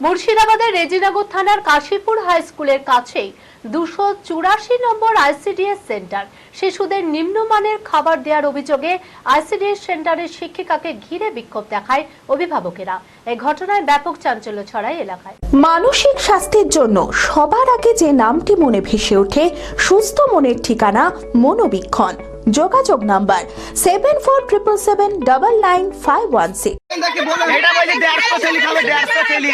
মুর্শিদাবাদের রেজিনগর থানার কাশীপুর হাই স্কুলের কাছেই দুশো চুরাশি নম্বর আইসিডিএস সেন্টার। শিশুদের নিম্নমানের খাবার দেওয়ার অভিযোগে আইসিডিএস সেন্টারের শিক্ষিকাকে ঘিরে বিক্ষোভ দেখায় অভিভাবকেরা। এই ঘটনায় ব্যাপক চাঞ্চল্য ছড়ায় এলাকায়। মানসিক স্বাস্থ্যের জন্য সবার আগে যে নামটি মনে ভেসে ওঠে, সুস্থ মনের ঠিকানা মনোবীক্ষণ। যোগাযোগ number seven four triple seven double nine five one six এটা বলছে দেড়শো ছেলে খাবে দেড়শো ছেলে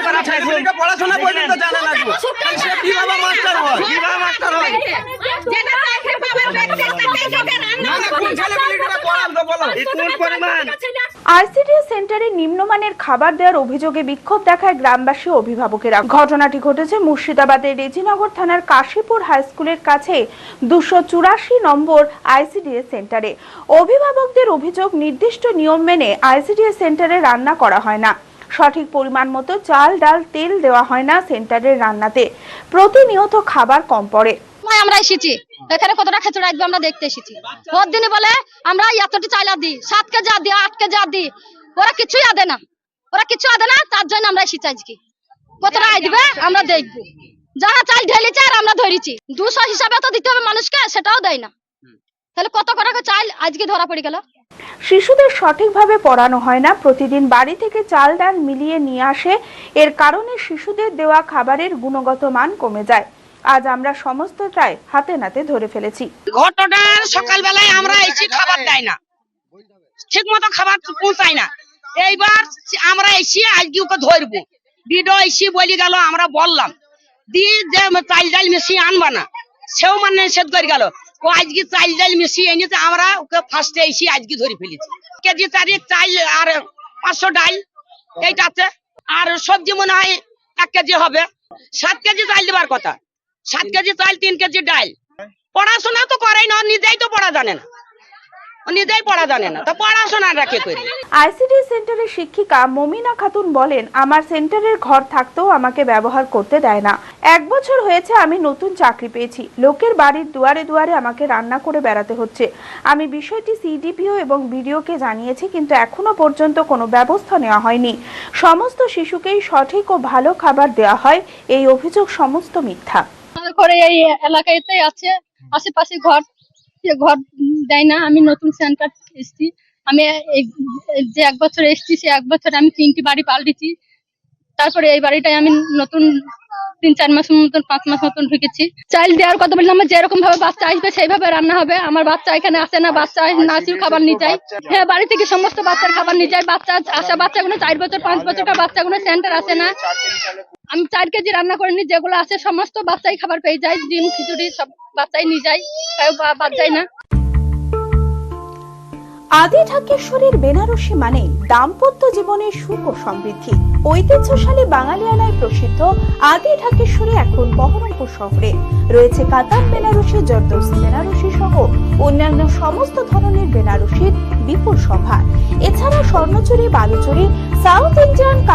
পড়াশোনা পড়াশোনা পর্যন্ত জানা লাগবে সে কীভাবে মাস্টার হয় মাস্টার হয় না না কোন ছেলে পেলেটা পড়াবো বলো এই কোন আইসিডিএস সেন্টারে নিম্নমানের খাবার দেওয়ার অভিযোগে বিক্ষোভ দেখায় গ্রামবাসী অভিভাবকেরা। ঘটনাটি ঘটেছে মুর্শিদাবাদের রেজিনগর থানার কাশীপুর হাই স্কুলের কাছে, দুশো চুরাশি নম্বর আইসিডিএস সেন্টারে। অভিভাবকদের অভিযোগ, নির্দিষ্ট নিয়ম মেনে আইসিডিএস সেন্টারে রান্না করা হয় না। সঠিক পরিমাণ মতো চাল, ডাল, তেল দেওয়া হয় না সেন্টারের রান্নাতে। প্রতিনিয়ত খাবার কম পড়ে। আমরা এসেছি। এখানে কতটা খেচুড়া একদম আমরা দেখতে এসেছি। ওর দিনে বলে আমরা এতটি চাইলা দিই। সাত কেজি দিই, আট কেজি দিই। ওরা কিছুই আদে না। ওরা কিছু আদে না, তার জন্য আমরা এসেছি আজকে। কতটা আসবে আমরা দেখব। যারা চাল ঢেলেছে আর আমরা ধরেছি। দুশো হিসাবে তো দিতে হবে মানুষকে, সেটাও দেয় না। তাহলে কত করে চাল আজকে ধরা পড়ে গেল? শিশুদের সঠিকভাবে পড়ানো হয় না। প্রতিদিন বাড়ি থেকে চাল ডাল মিলিয়ে নিয়ে আসে। এর কারণে শিশুদের দেওয়া খাবারের গুণগত মান কমে যায়। আজ আমরা সমস্তটাই হাতে নাতে ধরে ফেলেছি। ঘটনা সকালবেলায় আমরা এসে খাবার দেয় না। ঠিক মতো খাবার পৌঁছায় না। এইবার আমরা এসে আজকে ওকে ধরবো। বিডো এসে বলি গেল, আমরা বললাম যে চাল ডাল না। সেও মানে নিষেধ করে গেল, ও আজকে চাল ডাল মিশিয়ে এনেছে, আমরা ওকে ফার্স্টে এসে আজকে ধরে ফেলেছি। কেজি চারি চাল আর পাঁচশো ডাল, এইটাতে। আর সবজি মনে হয় এক কেজি হবে। সাত কেজি চাল দেবার কথা। সাত কেজি চাল, তিন কেজি ডাল পড়াশোনা তো করেই না, নিজেই তো পড়া জানে না। কে শিক্ষিকা মমিনা খাতুন বলেন, আমার সেন্টারের ঘর থাকতেও আমাকে ব্যবহার করতে দেয় না। এক বছর হয়েছে আমি নতুন চাকরি পেয়েছি। লোকের বাড়ির দুয়ারে দুয়ারে আমাকে রান্না করে বেড়াতে হচ্ছে। আমি বিষয়টি সিডিপিও এবং বিডিওকে জানিয়েছি, কিন্তু এখনও পর্যন্ত কোনো ব্যবস্থা নেওয়া হয়নি। সমস্ত শিশুকেই সঠিক ও ভালো খাবার দেওয়া হয়। এই অভিযোগ সমস্ত মিথ্যা। ঘরে এই এলাকাতে আছে আশেপাশে ঘর ঘর দেয় না আমি নতুন সেন্টার এসেছি। আমি যে এক বছর এসেছি সে এক বছরে আমি তিনটি বাড়ি পাল্টেছি। তারপরে এই বাড়িটায় আমি নতুন তিন চার মাস মতন পাঁচ মাস মতন ঢুকেছি। চাইল দেওয়ার কথা বললাম আমার যেরকম ভাবে বাচ্চা আসবে সেইভাবে রান্না হবে। আমার বাচ্চা এখানে আসে না বাচ্চা নাচির খাবার নিয়ে যায়। হ্যাঁ বাড়ি থেকে সমস্ত বাচ্চার খাবার নিয়ে যায়। বাচ্চা আসা বাচ্চাগুলো চার বছর পাঁচ বছরকার বাচ্চাগুলো সেন্টার আসে না। আমি চার কেজি রান্না করে নিই, যেগুলো আছে সমস্ত বাচ্চাই খাবার পেয়ে যায়, ডিম, খিচুড়ি, সব বাচ্চাই নিয়ে যায় কেউ বাদ যায় না। আদি ঢাকেশ্বরীর বেনারসি মানে দাম্পত্য জীবনের সুখ ও সমৃদ্ধি। ঐতিহ্যশালী বাঙালিয়ানায় প্রসিদ্ধ আদি ঢাকেশ্বরী এখন বহরমপুর শহরে। রয়েছে কাতার বেনারসি জর্দোসি বেনারসি সহ অন্যান্য সমস্ত ধরনের বেনারসির বিপুল সভা। এছাড়া স্বর্ণচুরি, বালুচুরি, সাউথ